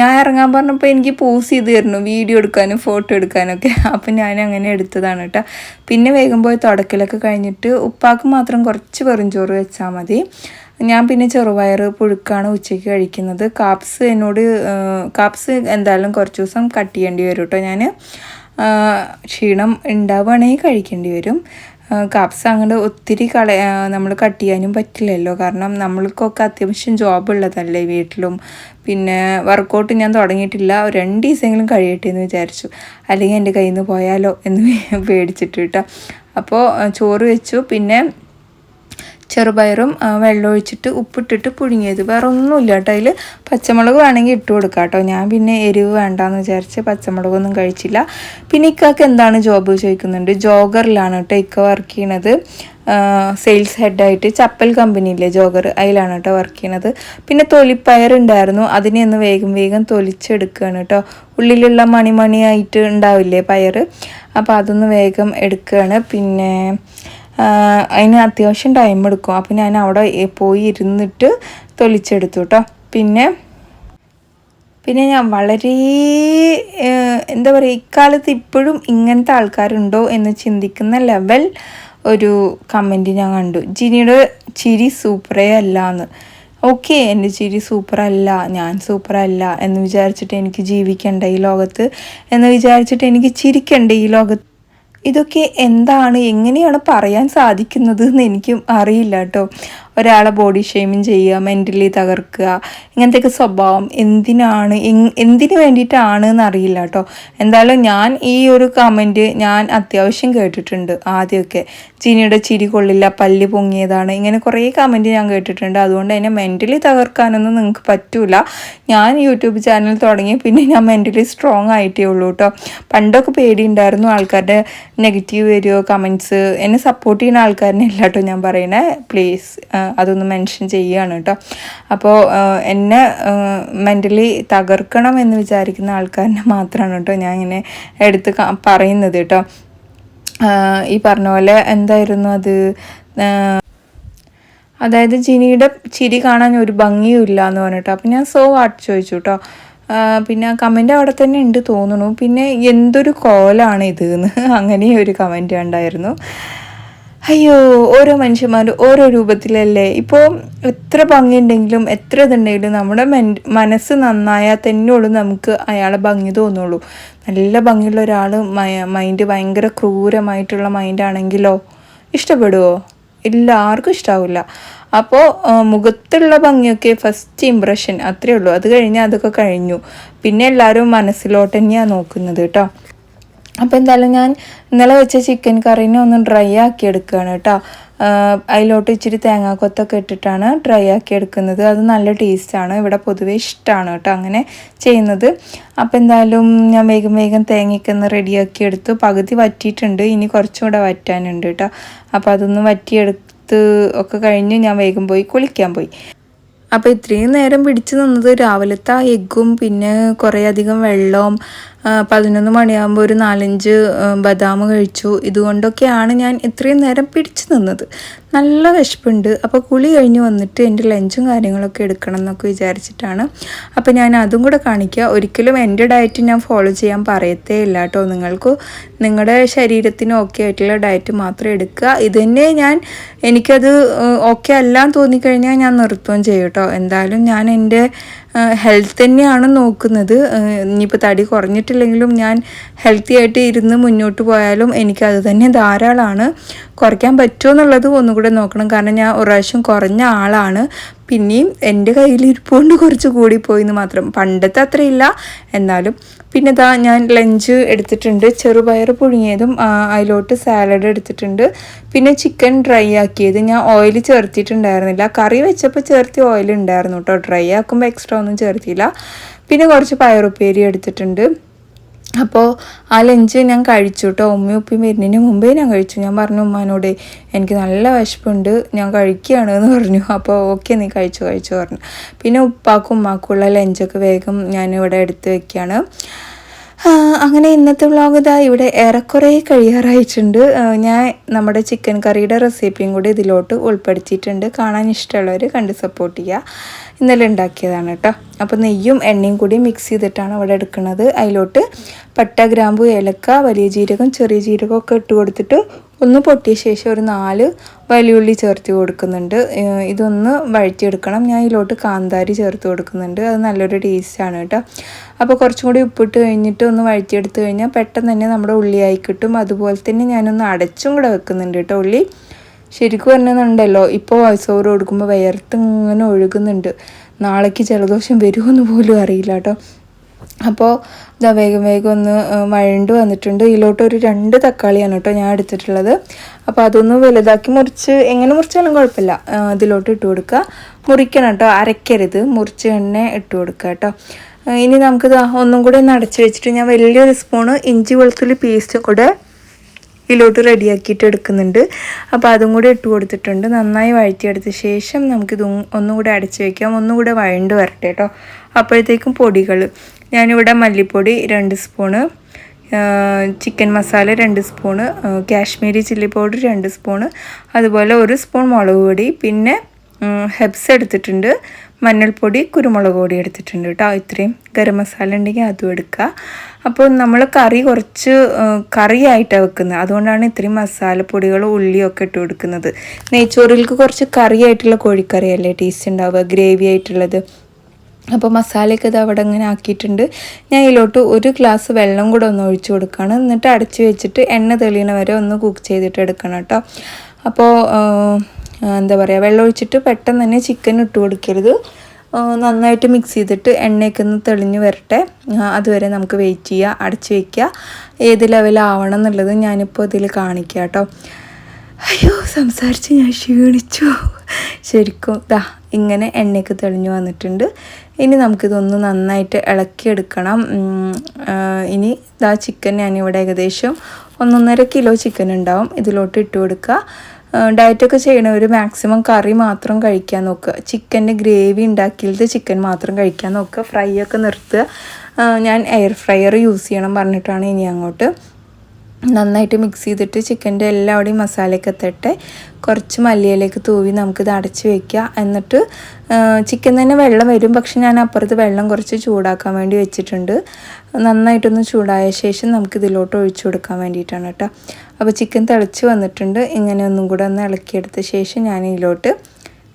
A: ഞാൻ ഇറങ്ങാൻ പറഞ്ഞപ്പോൾ എനിക്ക് പോസ് ചെയ്ത് തരുന്നു. വീഡിയോ എടുക്കാനും ഫോട്ടോ എടുക്കാനൊക്കെ. അപ്പം ഞാൻ അങ്ങനെ എടുത്തതാണ് കേട്ടോ. പിന്നെ വേഗം പോയി തുടക്കലൊക്കെ കഴിഞ്ഞിട്ട് ഉപ്പാക്ക് മാത്രം കുറച്ച് വെറും ചോറ് വെച്ചാൽ മതി. ഞാൻ പിന്നെ ചെറുപയർ പുഴുക്കാണ് ഉച്ചയ്ക്ക് കഴിക്കുന്നത്. കാപ്സ് എന്നോട് കാപ്സ് എന്തായാലും കുറച്ച് ദിവസം കട്ട് ചെയ്യേണ്ടി വരും കേട്ടോ ഞാൻ ക്ഷീണം ഉണ്ടാവുകയാണെങ്കിൽ കഴിക്കേണ്ടി വരും. കാപ്സ് അങ്ങോട്ട് ഒത്തിരി കള നമ്മൾ കട്ട് ചെയ്യാനും പറ്റില്ലല്ലോ. കാരണം നമ്മൾക്കൊക്കെ അത്യാവശ്യം ജോബ് ഉള്ളതല്ലേ വീട്ടിലും. പിന്നെ വർക്കൗട്ട് ഞാൻ തുടങ്ങിയിട്ടില്ല. രണ്ട് ദിവസമെങ്കിലും കഴിയട്ടെ എന്ന് വിചാരിച്ചു. അല്ലെങ്കിൽ എന്റെ കയ്യിൽ നിന്ന് പോയാലോ എന്ന് പേടിച്ചിട്ട് കേട്ടോ അപ്പോൾ ചോറ് വെച്ചു. പിന്നെ ചെറുപയറും വെള്ളം ഒഴിച്ചിട്ട് ഉപ്പിട്ടിട്ട് പുഴുങ്ങിയത്. വേറെ ഒന്നുമില്ല കേട്ടോ. അതിൽ പച്ചമുളക് വേണമെങ്കിൽ ഇട്ട് കൊടുക്കാം കേട്ടോ. ഞാൻ പിന്നെ എരിവ് വേണ്ടാന്ന് വിചാരിച്ച് പച്ചമുളകൊന്നും കഴിച്ചില്ല. പിന്നെ ഇക്കാക്ക് എന്താണ് ജോബ് ചോദിക്കുന്നുണ്ട്. ജോഗറിലാണ് കേട്ടോ ഇക്ക വർക്ക് ചെയ്യണത്. സെയിൽസ് ഹെഡായിട്ട് ചപ്പൽ കമ്പനിയിലെ ജോഗർ അതിലാണ് കേട്ടോ വർക്ക് ചെയ്യണത്. പിന്നെ തൊലിപ്പയർ ഉണ്ടായിരുന്നു. അതിനെ ഒന്ന് വേഗം വേഗം തൊലിച്ചെടുക്കുകയാണ് കേട്ടോ. ഉള്ളിലുള്ള മണിമണിയായിട്ട് ഉണ്ടാവില്ലേ പയർ അപ്പോൾ അതൊന്ന് വേഗം എടുക്കുകയാണ്. പിന്നെ അതിന് അത്യാവശ്യം ടൈം എടുക്കും. അപ്പോൾ ഞാൻ അവിടെ പോയി ഇരുന്നിട്ട് തൊലിച്ചെടുത്തു കേട്ടോ പിന്നെ പിന്നെ ഞാൻ വളരെ എന്താ പറയുക ഇക്കാലത്ത് ഇപ്പോഴും ഇങ്ങനത്തെ ആൾക്കാരുണ്ടോ എന്ന് ചിന്തിക്കുന്ന ലെവൽ ഒരു കമന്റ് ഞാൻ കണ്ടു. ജിനിയുടെ ചിരി സൂപ്പറേ അല്ല എന്ന് ഓക്കെ എന്റെ ചിരി സൂപ്പറല്ല ഞാൻ സൂപ്പറല്ല എന്ന് വിചാരിച്ചിട്ട് എനിക്ക് ജീവിക്കണ്ട ഈ ലോകത്ത് എന്ന് വിചാരിച്ചിട്ട് എനിക്ക് ചിരിക്കണ്ട ഈ ലോകത്ത്. ഇതൊക്കെ എന്താണ്? എങ്ങനെയാണ് പറയാൻ സാധിക്കുന്നത് എന്ന് എനിക്കും അറിയില്ല കേട്ടോ. ഒരാളെ ബോഡി ഷെയ്മിങ് ചെയ്യുക മെന്റലി തകർക്കുക ഇങ്ങനത്തെയൊക്കെ സ്വഭാവം എന്തിനാണ് എന്തിനു വേണ്ടിയിട്ടാണ് എന്നറിയില്ല കേട്ടോ എന്തായാലും ഞാൻ ഈ ഒരു കമന്റ് ഞാൻ അത്യാവശ്യം കേട്ടിട്ടുണ്ട് ആദ്യമൊക്കെ. ചീനിയുടെ ചിരി കൊള്ളില്ല പല്ല് പൊങ്ങിയതാണ് ഇങ്ങനെ കുറേ കമന്റ് ഞാൻ കേട്ടിട്ടുണ്ട്. അതുകൊണ്ട് എന്നെ മെന്റലി തകർക്കാനൊന്നും നിങ്ങൾക്ക് പറ്റൂല. ഞാൻ യൂട്യൂബ് ചാനൽ തുടങ്ങി പിന്നെ ഞാൻ മെന്റലി സ്ട്രോങ് ആയിട്ടേ ഉള്ളൂ കേട്ടോ പണ്ടൊക്കെ പേടി ഉണ്ടായിരുന്നു ആൾക്കാരുടെ നെഗറ്റീവ് വരുമോ കമൻസ് എന്നെ സപ്പോർട്ട് ചെയ്യുന്ന ആൾക്കാരനെ കേട്ടോ ഞാൻ പറയണേ. പ്ലീസ് അതൊന്ന് മെൻഷൻ ചെയ്യുകയാണ് കേട്ടോ. അപ്പോൾ എന്നെ മെന്റലി തകർക്കണം എന്ന് വിചാരിക്കുന്ന ആൾക്കാരനെ മാത്രമാണ് കേട്ടോ ഞാൻ ഇങ്ങനെ എടുത്ത് പറയുന്നത് കേട്ടോ. ഈ പറഞ്ഞ പോലെ എന്തായിരുന്നു അത്? അതായത് ജിനിയുടെ ചിരി കാണാൻ ഒരു ഭംഗിയുമില്ല എന്ന് പറഞ്ഞിട്ട് അപ്പം ഞാൻ സോ വാട്ട് ചോദിച്ചു കേട്ടോ. പിന്നെ കമന്റ് അവിടെ തന്നെ ഉണ്ട് തോന്നുന്നു. പിന്നെ എന്തൊരു കോലാണ് ഇത് എന്ന്. അങ്ങനെ ഒരു കമന്റ് ഉണ്ടായിരുന്നു അയ്യോ ഓരോ മനുഷ്യന്മാരും ഓരോ രൂപത്തിലല്ലേ? ഇപ്പോൾ എത്ര ഭംഗിയുണ്ടെങ്കിലും എത്ര ഇതുണ്ടെങ്കിലും നമ്മുടെ മനസ്സ് നന്നായാൽ തന്നെയുള്ളൂ നമുക്ക് അയാളെ ഭംഗി തോന്നുള്ളൂ. നല്ല ഭംഗിയുള്ള ഒരാൾ മൈൻഡ് ഭയങ്കര ക്രൂരമായിട്ടുള്ള മൈൻഡാണെങ്കിലോ ഇഷ്ടപ്പെടുമോ ഇല്ല ആർക്കും ഇഷ്ടാവില്ല അപ്പോൾ മുഖത്തുള്ള ഭംഗിയൊക്കെ ഫസ്റ്റ് ഇമ്പ്രഷൻ അത്രേ ഉള്ളൂ. അത് കഴിഞ്ഞാൽ അതൊക്കെ കഴിഞ്ഞു. പിന്നെ എല്ലാവരും മനസ്സിലോട്ട് തന്നെയാണ് നോക്കുന്നത് കേട്ടോ. അപ്പോൾ എന്തായാലും ഞാൻ ഇന്നലെ വെച്ച ചിക്കൻ കറീനെ ഒന്ന് ഡ്രൈ ആക്കി എടുക്കുകയാണ് കേട്ടോ. അതിലോട്ട് ഇച്ചിരി തേങ്ങാക്കൊത്തൊക്കെ ഇട്ടിട്ടാണ് ഡ്രൈ ആക്കി എടുക്കുന്നത്. അത് നല്ല ടേസ്റ്റാണ് ഇവിടെ പൊതുവെ ഇഷ്ടമാണ് കേട്ടോ അങ്ങനെ ചെയ്യുന്നത്. അപ്പോൾ എന്തായാലും ഞാൻ വേഗം വേഗം തേങ്ങയ്ക്ക് ഒന്ന് റെഡിയാക്കി എടുത്തു. പകുതി വറ്റിയിട്ടുണ്ട്. ഇനി കുറച്ചും കൂടെ വറ്റാനുണ്ട് കേട്ടോ. അപ്പോൾ അതൊന്ന് വറ്റിയെടുത്ത് ഒക്കെ കഴിഞ്ഞ് ഞാൻ വേഗം പോയി കുളിക്കാൻ പോയി. അപ്പോൾ ഇത്രയും നേരം പിടിച്ചു നിന്നത് രാവിലത്തെ എഗ്ഗും പിന്നെ കുറേ അധികം വെള്ളവും പതിനൊന്ന് മണിയാകുമ്പോൾ ഒരു നാലഞ്ച് ബദാം കഴിച്ചു. ഇതുകൊണ്ടൊക്കെയാണ് ഞാൻ ഇത്രയും നേരം പിടിച്ചു നിന്നത്. നല്ല വിശപ്പുണ്ട്. അപ്പോൾ കുളി കഴിഞ്ഞ് വന്നിട്ട് എന്റെ ലഞ്ചും കാര്യങ്ങളൊക്കെ എടുക്കണം എന്നൊക്കെ വിചാരിച്ചിട്ടാണ്. അപ്പോൾ ഞാൻ അതും കൂടെ കാണിക്കുക ഒരിക്കലും എന്റെ ഡയറ്റ് ഞാൻ ഫോളോ ചെയ്യാൻ പറയത്തേ ഇല്ല കേട്ടോ. നിങ്ങൾക്ക് നിങ്ങളുടെ ശരീരത്തിന് ഓക്കെ ആയിട്ടുള്ള ഡയറ്റ് മാത്രം എടുക്കുക. ഇത് തന്നെ ഞാൻ എനിക്കത് ഓക്കെ അല്ലാന്ന് തോന്നിക്കഴിഞ്ഞാൽ ഞാൻ നിർത്തുകയും ചെയ്യും കേട്ടോ. എന്തായാലും ഞാൻ എന്റെ ഹെൽത്ത് തന്നെയാണ് നോക്കുന്നത്. ഇനിയിപ്പോൾ തടി കുറഞ്ഞിട്ടില്ലെങ്കിലും ഞാൻ ഹെൽത്തി ആയിട്ട് ഇരുന്ന് മുന്നോട്ട് പോയാലും എനിക്കത് തന്നെ ധാരാളമാണ്. കുറയ്ക്കാൻ പറ്റുമോ എന്നുള്ളത് ഒന്നുകൂടെ നോക്കണം. കാരണം ഞാൻ ഒരു പ്രാവശ്യം കുറഞ്ഞ ആളാണ്. പിന്നെയും എന്റെ കയ്യിൽ ഇരിപ്പുകൊണ്ട് കുറച്ച് കൂടിപ്പോയി എന്ന് മാത്രം. പണ്ടത്തെ അത്രയില്ല. എന്നാലും പിന്നെ ഇതാ ഞാൻ ലഞ്ച് എടുത്തിട്ടുണ്ട്. ചെറുപയർ പുഴുങ്ങിയതും അതിലോട്ട് സാലഡ് എടുത്തിട്ടുണ്ട്. പിന്നെ ചിക്കൻ ഡ്രൈ ആക്കിയത്. ഞാൻ ഓയിൽ ചേർത്തിട്ടുണ്ടായിരുന്നില്ല. കറി വെച്ചപ്പോൾ ചേർത്തി ഓയിൽ ഉണ്ടായിരുന്നു കേട്ടോ ഡ്രൈ ആക്കുമ്പോൾ എക്സ്ട്രാ ഒന്നും ചേർത്തില്ല. പിന്നെ കുറച്ച് പയറുപ്പേരി എടുത്തിട്ടുണ്ട്. അപ്പോൾ ആ ലഞ്ച് ഞാൻ കഴിച്ചു കേട്ടോ ഉമ്മയും ഉപ്പയും വരുന്നതിന് മുമ്പേ ഞാൻ കഴിച്ചു. ഞാൻ പറഞ്ഞു ഉമ്മാനോട് എനിക്ക് നല്ല വിശപ്പുണ്ട് ഞാൻ കഴിക്കുകയാണ് എന്ന് പറഞ്ഞു. അപ്പോൾ ഓക്കെ നീ കഴിച്ചു കഴിച്ചു പറഞ്ഞു. പിന്നെ ഉപ്പാക്കും ഉമ്മാക്കുള്ള ലഞ്ചൊക്കെ വേഗം ഞാൻ ഇവിടെ എടുത്ത് വെക്കുകയാണ്. അങ്ങനെ ഇന്നത്തെ വ്ളോഗ് ഇതാ ഇവിടെ ഏറെക്കുറെ കഴിയാറായിട്ടുണ്ട്. ഞാൻ നമ്മുടെ ചിക്കൻ കറിയുടെ റെസിപ്പിയും കൂടി ഇതിലോട്ട് ഉൾപ്പെടുത്തിയിട്ടുണ്ട്. കാണാൻ ഇഷ്ടമുള്ളവർ കണ്ട് സപ്പോർട്ട് ചെയ്യുക. ഇന്നലെ ഉണ്ടാക്കിയതാണ് കേട്ടോ. അപ്പോൾ നെയ്യും എണ്ണയും കൂടി മിക്സ് ചെയ്തിട്ടാണ് അവിടെ എടുക്കുന്നത്. അതിലോട്ട് പട്ട ഗ്രാമ്പു ഏലക്ക വലിയ ജീരകം ചെറിയ ജീരകം ഒക്കെ ഇട്ട് കൊടുത്തിട്ട് ഒന്ന് പൊട്ടിയ ശേഷം ഒരു നാല് വലിയുള്ളി ചേർത്ത് കൊടുക്കുന്നുണ്ട്. ഇതൊന്ന് വഴറ്റിയെടുക്കണം. ഞാൻ ഇതിലോട്ട് കാന്താരി ചേർത്ത് കൊടുക്കുന്നുണ്ട്. അത് നല്ലൊരു ടേസ്റ്റാണ് കേട്ടോ. അപ്പോൾ കുറച്ചും കൂടി ഉപ്പിട്ട് കഴിഞ്ഞിട്ട് ഒന്ന് വഴറ്റിയെടുത്ത് കഴിഞ്ഞാൽ പെട്ടെന്ന് തന്നെ നമ്മുടെ ഉള്ളിയായി കിട്ടും. അതുപോലെ തന്നെ ഞാനൊന്ന് അടച്ചും കൂടെ വെക്കുന്നുണ്ട് കേട്ടോ ഉള്ളി. ശരിക്കും പറഞ്ഞുണ്ടല്ലോ ഇപ്പോൾ വോയിസ് ഓവർ കൊടുക്കുമ്പോൾ വയർത്ത് ഇങ്ങനെ ഒഴുകുന്നുണ്ട്. നാളേക്ക് ജലദോഷം വരുമെന്ന് പോലും അറിയില്ല കേട്ടോ. അപ്പോൾ ഇതാ വേഗം വേഗം ഒന്ന് വഴണ്ട് വന്നിട്ടുണ്ട്. ഇതിലോട്ട് ഒരു രണ്ട് തക്കാളിയാണ് കേട്ടോ ഞാൻ എടുത്തിട്ടുള്ളത്. അപ്പോൾ അതൊന്ന് വലുതാക്കി മുറിച്ച് എങ്ങനെ മുറിച്ചാലും കുഴപ്പമില്ല. ഇതിലോട്ട് ഇട്ട് കൊടുക്കുക. മുറിക്കണം കേട്ടോ അരക്കരുത് മുറിച്ച് എണ്ണ ഇട്ട് കൊടുക്കുക കേട്ടോ. ഇനി നമുക്കിത് ഒന്നും കൂടി ഒന്ന് അടച്ച് വെച്ചിട്ട് ഞാൻ വലിയൊരു സ്പൂണ് ഇഞ്ചി വെളുത്തുള്ളി പേസ്റ്റും കൂടെ ഇതിലോട്ട് റെഡിയാക്കിയിട്ട് എടുക്കുന്നുണ്ട്. അപ്പോൾ അതും കൂടി ഇട്ട് കൊടുത്തിട്ടുണ്ട്. നന്നായി വഴറ്റിയെടുത്ത ശേഷം നമുക്കിത് ഒന്നും കൂടെ അടച്ച് വയ്ക്കാം ഒന്നും കൂടെ വഴണ്ട് വരട്ടെ കേട്ടോ. അപ്പോഴത്തേക്കും പൊടികൾ ഞാനിവിടെ മല്ലിപ്പൊടി രണ്ട് സ്പൂണ് ചിക്കൻ മസാല രണ്ട് സ്പൂണ് കാശ്മീരി ചില്ലി പൗഡർ രണ്ട് സ്പൂണ് അതുപോലെ ഒരു സ്പൂൺ മുളക് പൊടി പിന്നെ ഹെബ്സ് എടുത്തിട്ടുണ്ട്. മഞ്ഞൾപ്പൊടി കുരുമുളക് പൊടി എടുത്തിട്ടുണ്ട് കേട്ടോ. ഇത്രയും ഗരം മസാല ഉണ്ടെങ്കിൽ അതും എടുക്കുക. അപ്പോൾ നമ്മൾ കറി കുറച്ച് കറിയായിട്ടാണ് വെക്കുന്നത്. അതുകൊണ്ടാണ് ഇത്രയും മസാലപ്പൊടികൾ ഉള്ളിയൊക്കെ ഇട്ട് കൊടുക്കുന്നത്. നെയ്ച്ചോറിലേക്ക് കുറച്ച് കറിയായിട്ടുള്ള കോഴിക്കറിയല്ലേ ടേസ്റ്റ് ഉണ്ടാവുക? ഗ്രേവി ആയിട്ടുള്ളത്. അപ്പോൾ മസാലയൊക്കെ ഇത് അവിടെ ഇങ്ങനെ ആക്കിയിട്ടുണ്ട്. ഞാൻ ഇതിലോട്ട് ഒരു ഗ്ലാസ് വെള്ളം കൂടെ ഒന്ന് ഒഴിച്ചു കൊടുക്കുകയാണ് എന്നിട്ട് അടച്ചു വെച്ചിട്ട് എണ്ണ തെളിയണ വരെ ഒന്ന് കുക്ക് ചെയ്തിട്ട് എടുക്കണം കേട്ടോ. അപ്പോൾ എന്താ പറയുക വെള്ളം ഒഴിച്ചിട്ട് പെട്ടെന്ന് തന്നെ ചിക്കൻ ഇട്ട് കൊടുക്കരുത്. നന്നായിട്ട് മിക്സ് ചെയ്തിട്ട് എണ്ണയൊക്കെ ഒന്ന് തെളിഞ്ഞ് വരട്ടെ. അതുവരെ നമുക്ക് വെയിറ്റ് ചെയ്യുക അടച്ചു വയ്ക്കുക ഏത് ലെവലാവണം എന്നുള്ളത് ഞാനിപ്പോൾ ഇതിൽ കാണിക്കാം കേട്ടോ. അയ്യോ സംസാരിച്ച് ഞാൻ ക്ഷീണിച്ചു. ശരിക്കും ദാ ഇങ്ങനെ എണ്ണയൊക്കെ തെളിഞ്ഞു വന്നിട്ടുണ്ട്. ഇനി നമുക്കിതൊന്ന് നന്നായിട്ട് ഇളക്കിയെടുക്കണം. ഇനി ദാ ചിക്കൻ ഞാനിവിടെ ഏകദേശം ഒന്നൊന്നര കിലോ ചിക്കൻ ഉണ്ടാവും. ഇതിലോട്ട് ഇട്ട് കൊടുക്കുക ഡയറ്റൊക്കെ ചെയ്യണവർ മാക്സിമം കറി മാത്രം കഴിക്കാൻ നോക്കുക ചിക്കന്റെ ഗ്രേവി ഉണ്ടാക്കിയത് ചിക്കൻ മാത്രം കഴിക്കാൻ നോക്കുക ഫ്രൈ ഒക്കെ നിർത്തുക. ഞാൻ എയർ ഫ്രയർ യൂസ് ചെയ്യണം പറഞ്ഞിട്ടാണ് ഇനി അങ്ങോട്ട്. നന്നായിട്ട് മിക്സ് ചെയ്തിട്ട് ചിക്കന്റെ എല്ലാവിടെയും മസാലയൊക്കെ എത്തട്ടെ കുറച്ച് മല്ലിയിലേക്ക് തൂവി നമുക്കിത് അടച്ച് വയ്ക്കുക എന്നിട്ട് ചിക്കൻ തന്നെ വെള്ളം വരും. പക്ഷെ ഞാൻ അപ്പുറത്ത് വെള്ളം കുറച്ച് ചൂടാക്കാൻ വേണ്ടി വെച്ചിട്ടുണ്ട്. നന്നായിട്ടൊന്ന് ചൂടായ ശേഷം നമുക്ക് ഇതിലോട്ട് ഒഴിച്ചു കൊടുക്കാൻ വേണ്ടിയിട്ടാണ് കേട്ടോ. അപ്പോൾ ചിക്കൻ തിളച്ച് വന്നിട്ടുണ്ട്. ഇങ്ങനെ ഒന്നും കൂടെ ഒന്ന് ഇളക്കിയെടുത്ത ശേഷം ഞാൻ ഇതിലോട്ട്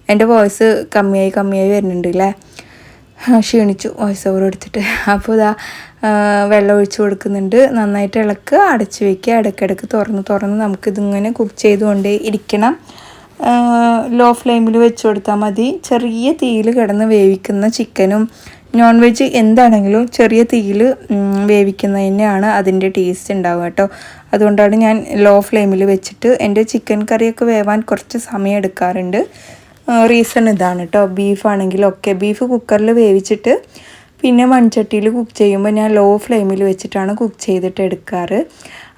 A: എന്റെ വോയിസ് കമ്മിയായി കമ്മിയായി വരുന്നുണ്ട് അല്ലേ ക്ഷീണിച്ചു. വോയിസ് ഓവർ എടുത്തിട്ട്. അപ്പോൾ ഇതാ വെള്ളം ഒഴിച്ചു കൊടുക്കുന്നുണ്ട്. നന്നായിട്ട് ഇളക്കുക അടച്ച് വയ്ക്കുക ഇടയ്ക്കിടയ്ക്ക് തുറന്ന് തുറന്ന് നമുക്കിതിങ്ങനെ കുക്ക് ചെയ്തുകൊണ്ടേ ഇരിക്കണം. ലോ ഫ്ലെയിമിൽ വെച്ച് കൊടുത്താൽ മതി. ചെറിയ തീയിൽ കിടന്ന് വേവിക്കുന്ന ചിക്കനും നോൺ വെജ് എന്താണെങ്കിലും ചെറിയ തീയിൽ വേവിക്കുന്ന തന്നെയാണ് അതിന്റെ ടേസ്റ്റ് ഉണ്ടാവുക കേട്ടോ. അതുകൊണ്ടാണ് ഞാൻ ലോ ഫ്ലെയിമിൽ വെച്ചിട്ട് എന്റെ ചിക്കൻ കറിയൊക്കെ വേവാൻ കുറച്ച് സമയം എടുക്കാറുണ്ട്. റീസൺ ഇതാണ് കേട്ടോ. ബീഫാണെങ്കിലൊക്കെ ബീഫ് കുക്കറിൽ വേവിച്ചിട്ട് പിന്നെ മൺചട്ടിയിൽ കുക്ക് ചെയ്യുമ്പോൾ ഞാൻ ലോ ഫ്ലെയിമിൽ വെച്ചിട്ടാണ് കുക്ക് ചെയ്തിട്ട് എടുക്കാറ്.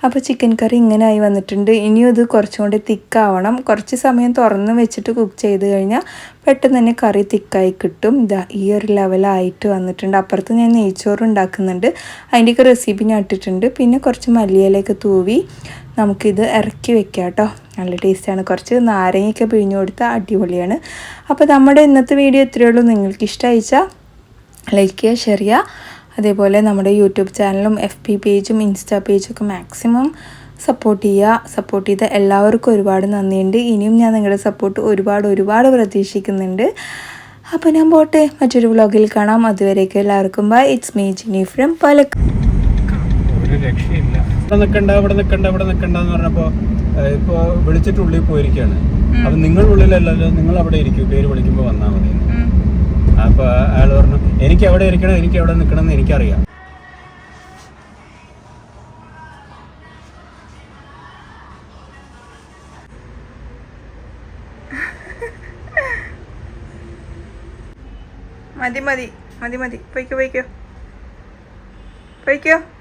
A: അപ്പോൾ ചിക്കൻ കറി ഇങ്ങനെ ആയി വന്നിട്ടുണ്ട്. ഇനിയും ഇത് കുറച്ചും തിക്കാവണം കുറച്ച് സമയം തുറന്ന് വെച്ചിട്ട് കുക്ക് ചെയ്ത് കഴിഞ്ഞാൽ പെട്ടെന്ന് തന്നെ കറി തിക്കായി കിട്ടും. ഇതാ ഈ ഒരു ലെവലായിട്ട് വന്നിട്ടുണ്ട്. അപ്പുറത്ത് ഞാൻ നെയ്ച്ചോറ് ഉണ്ടാക്കുന്നുണ്ട്. അതിന്റെയൊക്കെ റെസിപ്പി ഞാൻ ഇട്ടിട്ടുണ്ട്. പിന്നെ കുറച്ച് മല്ലിയിലൊക്കെ തൂവി നമുക്കിത് ഇറക്കി വെക്കാം കേട്ടോ. നല്ല ടേസ്റ്റാണ് കുറച്ച് നാരങ്ങയൊക്കെ പിഴിഞ്ഞു കൊടുത്താൽ അടിപൊളിയാണ്. അപ്പോൾ നമ്മുടെ ഇന്നത്തെ വീഡിയോ ഇത്രയേ ഉള്ളൂ. നിങ്ങൾക്ക് ഇഷ്ടമായിച്ചാൽ ലൈക്ക് ചെയ്യുക ഷെയർ ചെയ്യുക. അതേപോലെ നമ്മുടെ യൂട്യൂബ് ചാനലും എഫ് പി പേജും ഇൻസ്റ്റാ പേജൊക്കെ ഒക്കെ മാക്സിമം സപ്പോർട്ട് ചെയ്യുക. സപ്പോർട്ട് ചെയ്ത എല്ലാവർക്കും ഒരുപാട് നന്ദിയുണ്ട്. ഇനിയും ഞാൻ നിങ്ങളുടെ സപ്പോർട്ട് ഒരുപാട് ഒരുപാട് പ്രതീക്ഷിക്കുന്നുണ്ട്. അപ്പോൾ ഞാൻ പോട്ടെ. മറ്റൊരു വ്ളോഗിൽ കാണാം. അതുവരേക്കും എല്ലാവർക്കും bye it's me Jini from Palakkad
B: ഒരു രക്ഷയില്ല. ഇവിടെ നിൽക്കണ്ട ഇവിടെ നിൽക്കണ്ട ഇവിടെ നിൽക്കണ്ട എന്ന് പറഞ്ഞപ്പോൾ ഇപ്പൊ വിളിച്ചിട്ട് ഉള്ളിൽ പോയിരിക്കുകയാണ്. അപ്പൊ നിങ്ങൾ ഉള്ളിലല്ലല്ലോ. നിങ്ങൾ അവിടെ ഇരിക്കും. പേര് വിളിക്കുമ്പോ വന്നാൽ മതി. എന്ന്. അപ്പൊ അയാൾ പറഞ്ഞു എനിക്ക് എവിടെ ഇരിക്കണം? എനിക്ക് എവിടെ നിൽക്കണം എന്ന് എനിക്കറിയാം.
A: മതി മതി മതി മതി. പൊയ്ക്കോ പൊയ്ക്കോ. പൊയ്ക്കോ.